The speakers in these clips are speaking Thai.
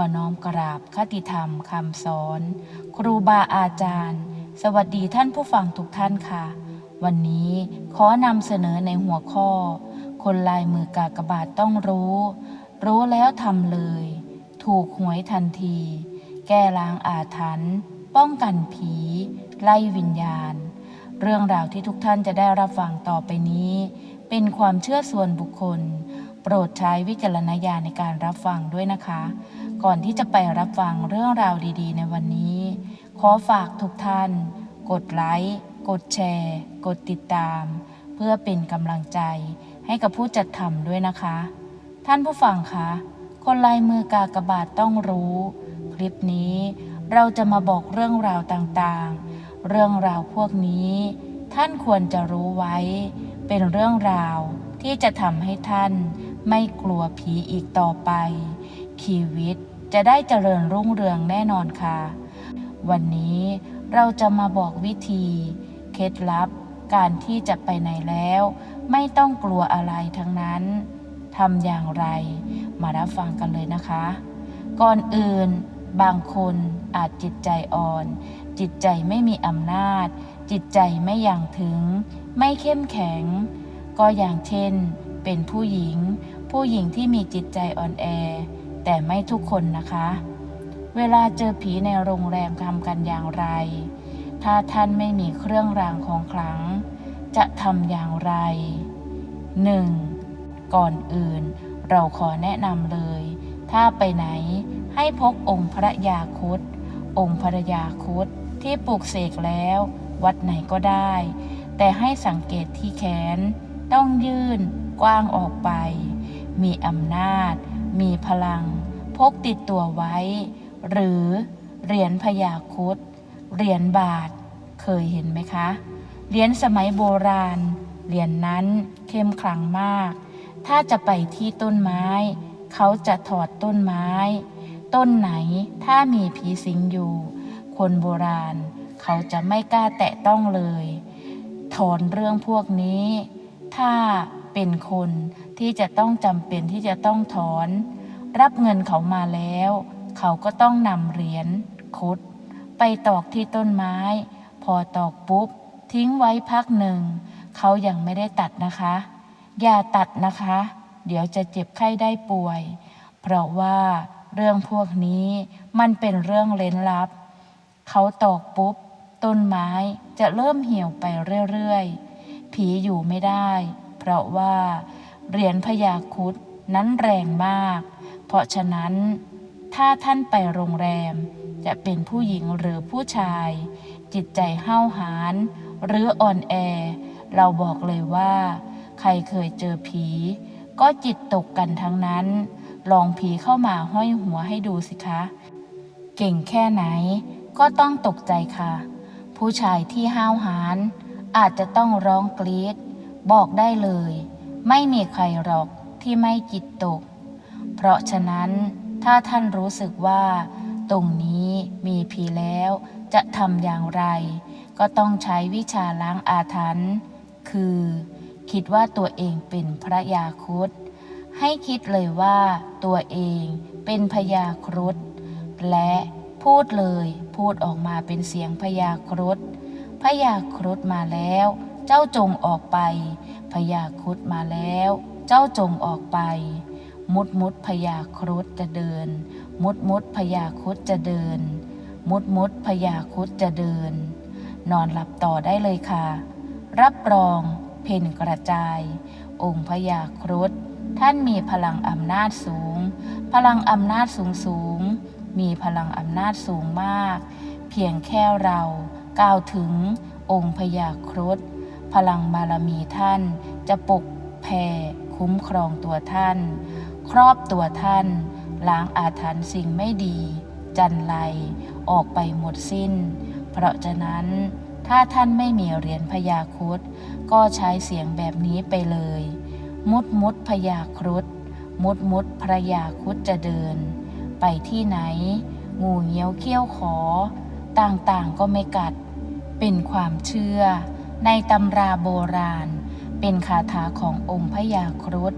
อน้อมกราบคติธรรมคำสอน ครูบาอาจารย์ สวัสดีท่านผู้ฟังทุกท่านค่ะ วันนี้ขอนำเสนอในหัวข้อ คนลายมือกากบาทต้องรู้ รู้แล้วทำเลย ถูกหวยทันที แก้ล้างอาถรรพ์ป้องกันผี ไล่วิญญาณ เรื่องราวที่ทุกท่านจะได้รับฟังต่อไปนี้ เป็นความเชื่อส่วนบุคคล รดใช้วิจารณญาณในการรับฟังด้วยนะคะ ก่อนที่จะไปรับฟังเรื่องราวดีๆ ในวันนี้ ขอฝากทุกท่าน กดไลค์ กดแชร์ กดติดตาม เพื่อเป็นกำลังใจให้กับผู้จัดทำด้วยนะคะ ท่านผู้ฟังคะคนลายมือกากบาทต้องรู้ คลิปนี้เราจะมาบอกเรื่องราวต่างๆ เรื่องราวพวกนี้ ท่านควรจะรู้ไว้ เป็นเรื่องราวที่จะทำให้ท่าน ไม่กลัวผีอีกต่อไป ชีวิตจะได้เจริญรุ่งเรืองแน่นอนค่ะ วันนี้เราจะมาบอกวิธี เคล็ดลับการที่จะไปไหนแล้ว ไม่ต้องกลัวอะไรทั้งนั้นทำอย่างไร มารับฟังกันเลยนะคะ ก่อนอื่นบางคนอาจจิตใจอ่อน จิตใจไม่มีอำนาจ จิตใจไม่อย่างถึง ไม่เข้มแข็ง ก็อย่างเช่น เป็นผู้หญิง ผู้หญิงที่มีจิตใจอ่อนแอ แต่ไม่ทุกคนนะคะ เวลาเจอผีในโรงแรมทำกันอย่างไร ถ้าท่านไม่มีเครื่องรางของขลัง จะทำอย่างไร 1. ก่อนอื่น เราขอแนะนำเลย ถ้าไปไหนให้พกองค์พระยาคุดองค์พระยาคุดที่ปลูกเสกแล้ว วัดไหนก็ได้ แต่ให้สังเกตที่แขน ต้องยื่น กว้างออกไป มีอำนาจ มีพลัง พกติดตัวไว้ หรือเหรียญพยาคุดเหรียญบาท เคยเห็นไหมคะ เหรียญสมัยโบราณ เหรียญนนั้นเข้มขลังมาก ถ้าจะไปที่ต้นไม้ เขาจะถอดต้นไม้ ต้นไหนถ้ามีผีสิงอยู่ คนโบราณ เขาจะไม่กล้าแตะต้องเลย ถอนเรื่องพวกนี้ ถ้า เป็นคนที่จะต้องจำเป็นที่จะต้องถอน รับเงินเขามาแล้ว เขาก็ต้องนำเหรียญคุดไปตอกที่ต้นไม้ พอตอกปุ๊บ ทิ้งไว้พักหนึ่ง เขายังไม่ได้ตัดนะคะ อย่าตัดนะคะ เดี๋ยวจะเจ็บไข้ได้ป่วย เพราะว่าเรื่องพวกนี้มันเป็นเรื่องเล้นลับ เขาตอกปุ๊บ ต้นไม้จะเริ่มเหี่ยวไปเรื่อยๆ ผีอยู่ไม่ได้ เพราะว่าเหรียญพยาคุดนั้นแรงมาก เพราะฉะนั้น ถ้าท่านไปโรงแรม จะเป็นผู้หญิงหรือผู้ชาย จิตใจห้าวหาญหรืออ่อนแอ เราบอกเลยว่า ใครเคยเจอผี ก็จิตตกกันทั้งนั้น ลองผีเข้ามาห้อยหัวให้ดูสิคะ เก่งแค่ไหนก็ต้องตกใจค่ะ ผู้ชายที่ห้าวหาญอาจจะต้องร้องกรีด บอกได้เลย ไม่มีใครหรอกที่ไม่จิตตก เพราะฉะนั้นถ้าท่านรู้สึกว่า ตรงนี้มีผีแล้ว จะทำอย่างไร ก็ต้องใช้วิชาล้างอาถรรพ์คือ คิดว่าตัวเองเป็นพระยาครุฑให้คิดเลยว่าตัวเองเป็นพญาครุฑและพูดเลยพูดออกมาเป็นเสียงพญาครุฑพญาครุฑมาแล้ว เจ้าจงออกไปพญาครุฑมาแล้ว เจ้าจงออกไป มุดมุดพญาครุฑจะเดิน มุดมุดพญาครุฑจะเดิน มุดมุดพญาครุฑจะเดิน นอนหลับต่อได้เลยค่ะ รับรองเพ่นกระจาย องค์พญาครุฑท่านมีพลังอำนาจสูง พลังอำนาจสูงสูง มีพลังอำนาจสูงมาก เพียงแค่เรากล่าวถึงองค์พญาครุฑ พลังบารมีท่านจะปกแผ่คุ้มครองตัวท่าน ครอบตัวท่าน ล้างอาถรรพ์สิ่งไม่ดี จันไรออกไปหมดสิ้น เพราะฉะนั้นถ้าท่านไม่มีเหรียญพญาครุฑก็ใช้เสียงแบบนี้ไปเลย มุดมุดพญาครุฑมุดมุดพระยาครุฑจะเดิน ไปที่ไหน งูเงี้ยวเขี้ยวขอ ต่างๆก็ไม่กัด เป็นความเชื่อ ในตำราโบราณ เป็นคาถาขององค์พญาครุฑ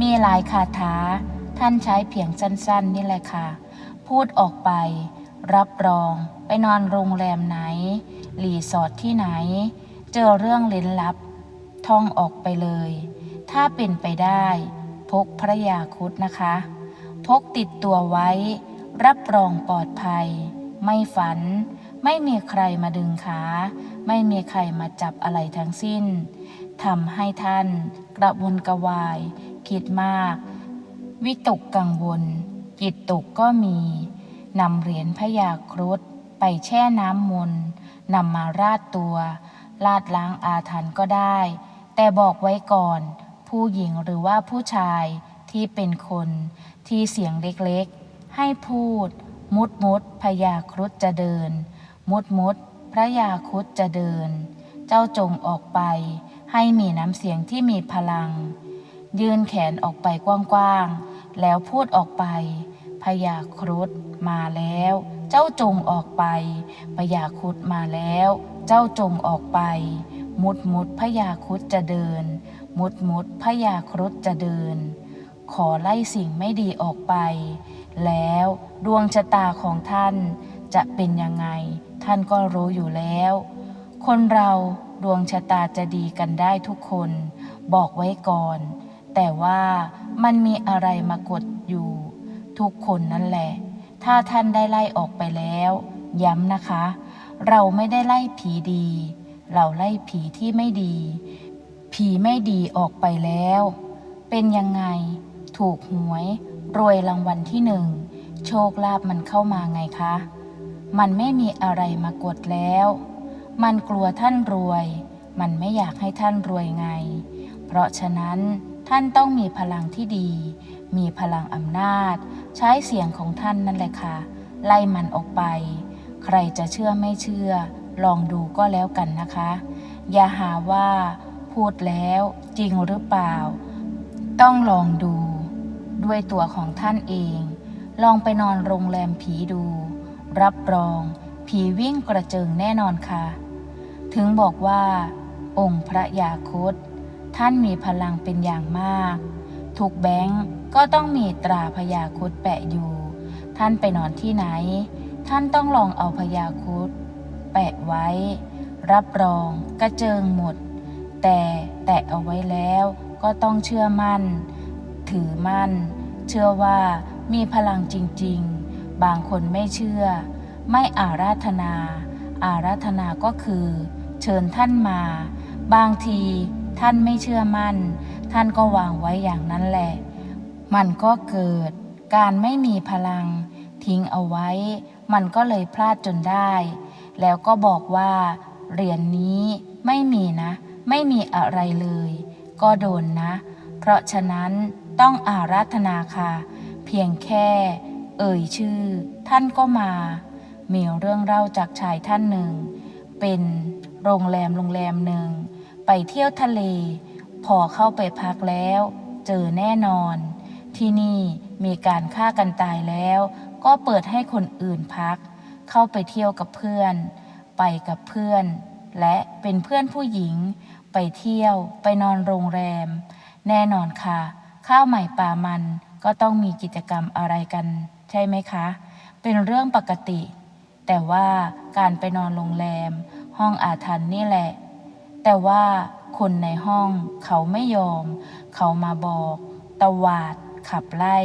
มีหลายคาถาท่านใช้เพียงสั้นๆ นี่แหละค่ะ พูดออกไป รับรอง ไปนอนโรงแรมไหนรีสอร์ทที่ไหน เจอเรื่องเล้นลับ ท่องออกไปเลย ถ้าเป็นไปได้ พกพระยาครุดนะคะ พกติดตัวไว้ รับรองปลอดภัย ไม่ฝัน ไม่มีใครมาดึงขา ไม่มีใครมาจับอะไรทั้งสิ้นทำให้ท่านกระวนกระวาย คิดมาก วิตกกังวล จิตตกก็มีนำเหรียญพยาครุฑไปแช่น้ำมนต์นำมาราดตัวลาดล้างอาถรรพ์ก็ได้ แต่บอกไว้ก่อน ผู้หญิงหรือว่าผู้ชายที่เป็นคนที่เสียงเล็กๆ ให้พูด มุดมุดพญาครุฑจะเดิน มุดมุดพระยาครุฑจะเดิน เจ้าจงออกไป ให้มีน้ำเสียงที่มีพลัง ยืนแขนออกไปกว้างๆ แล้วพูดออกไปพญาครุฑมาแล้ว เจ้าจงออกไปพญาครุฑมาแล้ว เจ้าจงออกไป มุดมุดพญาครุฑจะเดิน มุดมุดพญาครุฑจะเดิน ขอไล่สิ่งไม่ดีออกไป แล้วดวงชะตาของท่านจะเป็นยังไง ท่านก็รู้อยู่แล้ว คนเราดวงชะตาจะดีกันได้ทุกคน บอกไว้ก่อน แต่ว่ามันมีอะไรมากดอยู่ ทุกคนนั่นแหละ ถ้าท่านได้ไล่ออกไปแล้ว ย้ำนะคะ เราไม่ได้ไล่ผีดี เราไล่ผีที่ไม่ดี ผีไม่ดีออกไปแล้ว เป็นยังไง ถูกหวย รวยรางวัลที่หนึ่ง โชคลาภมันเข้ามาไงคะ มันไม่มีอะไรมากดแล้ว มันกลัวท่านรวย มันไม่อยากให้ท่านรวยไง เพราะฉะนั้นท่านต้องมีพลังที่ดี มีพลังอำนาจ ใช้เสียงของท่านนั่นแหละค่ะ ไล่มันออกไป ใครจะเชื่อไม่เชื่อ ลองดูก็แล้วกันนะคะ อย่าหาว่าพูดแล้วจริงหรือเปล่า ต้องลองดู ด้วยตัวของท่านเอง ลองไปนอนโรงแรมผีดู รับรอง ผีวิ่งกระเจิงแน่นอนค่ะ ถึงบอกว่า องค์พระยาครุฑท่านมีพลังเป็นอย่างมาก ทุกแบงก์ก็ต้องมีตราพญาครุฑแปะอยู่ ท่านไปนอนที่ไหน ท่านต้องลองเอาพญาครุฑแปะไว้ รับรองกระเจิงหมด แต่แตะเอาไว้แล้วก็ต้องเชื่อมั่น ถือมั่น เชื่อว่ามีพลังจริง ๆ บางคนไม่เชื่อ ไม่อาราธนา อาราธนาก็คือ เชิญท่านมา บางทีท่านไม่เชื่อมั่น ท่านก็วางไว้อย่างนั้นแหละ มันก็เกิด การไม่มีพลัง ทิ้งเอาไว้ มันก็เลยพลาดจนได้ แล้วก็บอกว่า เหรียญนนี้ไม่มีนะ ไม่มีอะไรเลย ก็โดนนะ เพราะฉะนั้นต้องอาราธนาค่ะ เพียงแค่ เอ่ยชื่อ ท่านก็มา มีเรื่องเล่าจากชายท่านหนึ่ง เป็นโรงแรมโรงแรมหนึ่ง ไปเที่ยวทะเล พอเข้าไปพักแล้ว เจอแน่นอน ที่นี่มีการฆ่ากันตายแล้ว ก็เปิดให้คนอื่นพัก เข้าไปเที่ยวกับเพื่อน ไปกับเพื่อน และเป็นเพื่อนผู้หญิง ไปเที่ยวไปนอนโรงแรม แน่นอนค่ะ ข้าวใหม่ปลามันก็ต้องมีกิจกรรมอะไรกัน ใช่ไหมคะ เป็นเรื่องปกติ แต่ว่าการไปนอนโรงแรม ห้องอาถรรพ์นี่แหละ แต่ว่าคนในห้องเขาไม่ยอม เขามาบอก ตวาด ขับไล่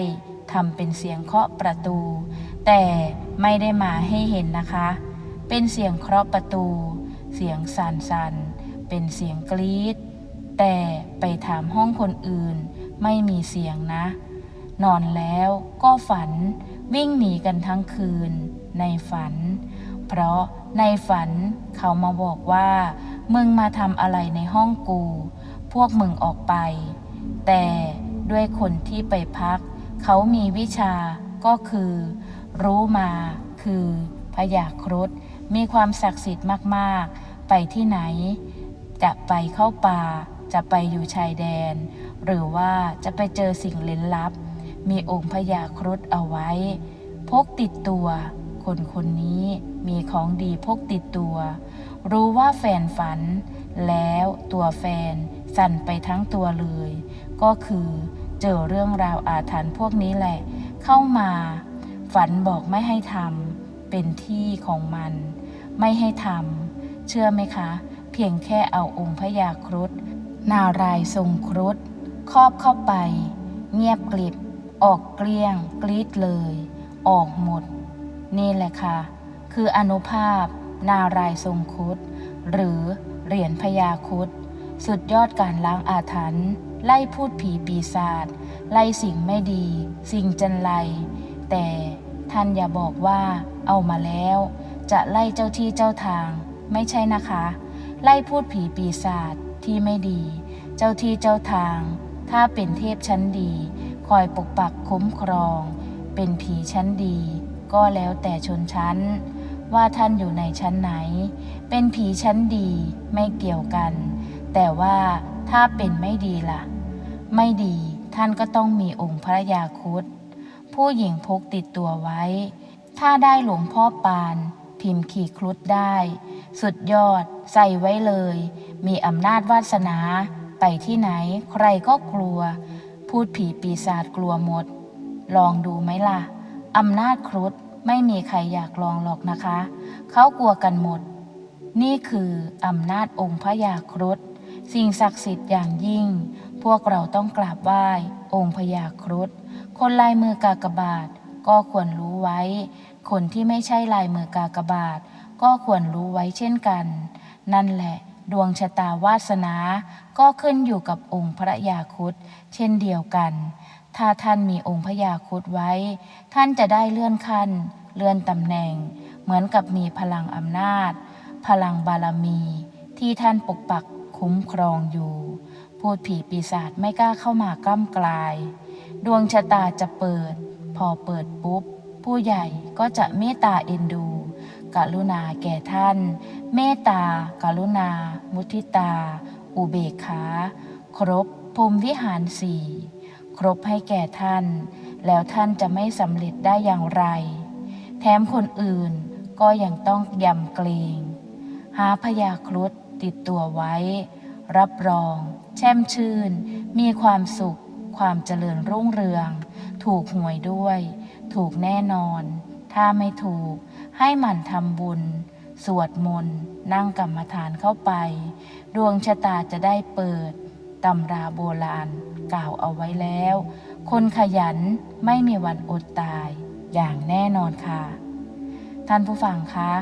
ทำเป็นเสียงเคาะประตู แต่ไม่ได้มาให้เห็นนะคะ เป็นเสียงเคาะประตู เสียงสั่นๆเป็นเสียงกรี๊ดแต่ไปถามห้องคนอื่น ไม่มีเสียงนะ นอนแล้วก็ฝัน วิ่งหนีกันทั้งคืนในฝัน เพราะในฝันเขามาบอกว่า มึงมาทำอะไรในห้องกู พวกมึงออกไป แต่ด้วยคนที่ไปพัก เขามีวิชาก็คือ รู้มาคือพญาครุฑมีความศักดิ์สิทธิ์มากๆ ไปที่ไหน จะไปเข้าป่าจะไปอยู่ชายแดน หรือว่าจะไปเจอสิ่งล้นลับ มีองค์พญาครุฑเอาไว้ พกติดตัว คนคนนี้มีของดีพกติดตัว รู้ว่าแฟนฝัน แล้วตัวแฟนสั่นไปทั้งตัวเลย ก็คือเจอเรื่องราวอาถรรพ์พวกนี้แหละ เข้ามา ฝันบอกไม่ให้ทำเป็นที่ของมัน ไม่ให้ทำเชื่อไหมคะ เพียงแค่เอาองค์พญาครุฑนารายทรงครุฑครอบเข้าไป เงียบกลิบ ออกเกลี้ยงกรีดเลย ออกหมด นี่แหละค่ะ คืออนุภาพ นารายทรงครุฑหรือเหรียญพญาครุฑสุดยอดการล้างอาถรรพ์ไล่พูดผีปีศาจไล่สิ่งไม่ดี สิ่งจันไรแต่ท่านอย่าบอกว่าเอามาแล้ว จะไล่เจ้าที่เจ้าทาง ไม่ใช่นะคะ ไล่พูดผีปีศาจที่ไม่ดี เจ้าที่เจ้าทาง ถ้าเป็นเทพชั้นดี คอยปกปักคุ้มครอง เป็นผีชั้นดี ก็แล้วแต่ชนชั้น ว่าท่านอยู่ในชั้นไหน เป็นผีชั้นดีไม่เกี่ยวกัน แต่ว่าถ้าเป็นไม่ดีล่ะ ไม่ดีท่านก็ต้องมีองค์พระยาครุฑผู้หญิงพกติดตัวไว้ ถ้าได้หลวงพ่อปาน พิมพ์ขี่ครุฑได้ สุดยอดใส่ไว้เลย มีอำนาจวาสนา ไปที่ไหนใครก็กลัว พูดผีปีศาจกลัวหมด ลองดูไหมล่ะ อำนาจครุฑไม่มีใครอยากลองหรอกนะคะ เขากลัวกันหมด นี่คืออำนาจองค์พระยาครุฑสิ่งศักดิ์สิทธิ์อย่างยิ่ง พวกเราต้องกราบไหว้ องค์พญาครุฑคนลายมือกากบาทก็ควรรู้ไว้ คนที่ไม่ใช่ลายมือกากบาทก็ควรรู้ไว้เช่นกัน นั่นแหละ ดวงชะตาวาสนา ก็ขึ้นอยู่กับองค์พระยาครุฑเช่นเดียวกัน ถ้าท่านมีองค์พญาครุฑไว้ ท่านจะได้เลื่อนขั้น เลื่อนตำแหน่ง เหมือนกับมีพลังอำนาจ พลังบารมี ที่ท่านปกปักคุ้มครองอยู่ พูดผีปีศาจไม่กล้าเข้ามากล้ำกลาย ดวงชะตาจะเปิด พอเปิดปุ๊บ ผู้ใหญ่ก็จะเมตตาเอ็นดูกรุณาแก่ท่าน เมตตากรุณา มุทิตา อุเบกขา ครบพรหมวิหารสี่ครบให้แก่ท่าน แล้วท่านจะไม่สำเร็จได้อย่างไร แถมคนอื่นก็ยังต้องยำเกรง หาพยาครุฑติดตัวไว้ รับรอง แช่มชื่น มีความสุข ความเจริญรุ่งเรือง ถูกหวยด้วย ถูกแน่นอน ถ้าไม่ถูกให้หมั่นทำบุญ สวดมนต์ นั่งกรรมฐานเข้าไป ดวงชะตาจะได้เปิด ตำราโบราณกล่าวเอาไว้แล้ว คนขยันไม่มีวันอดตายอย่างแน่นอนค่ะ ท่านผู้ฟังคะ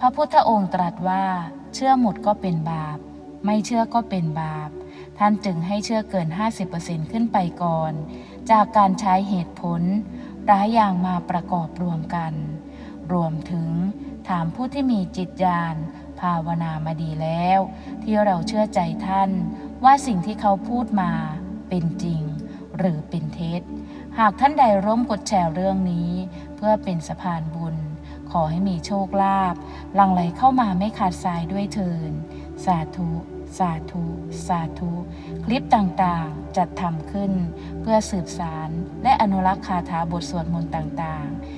พระพุทธองค์ตรัสว่า เชื่อหมดก็เป็นบาป ไม่เชื่อก็เป็นบาป ท่านจึงให้เชื่อเกิน 50%ขึ้นไปก่อน จากการใช้เหตุผลหลายอย่างมาประกอบรวมกัน รวมถึง ถามผู้ที่มีจิตญาณภาวนามาดีแล้ว ที่เราเชื่อใจท่าน ว่าสิ่งที่เขาพูดมาเป็นจริง หรือเป็นเท็จ หากท่านใดร่วมกดแชร์เรื่องนี้ เพื่อเป็นสะพานบุญ ขอให้มีโชคลาภหลังไหลเข้ามาไม่ขาดสายด้วยเทิน สาธุสาธุ สาธุ คลิปต่างๆ จัดทำขึ้น เพื่อสืบสารและอนุรักษ์คาถาบทสวดมนต์ต่างๆ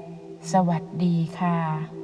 สวัสดีค่ะ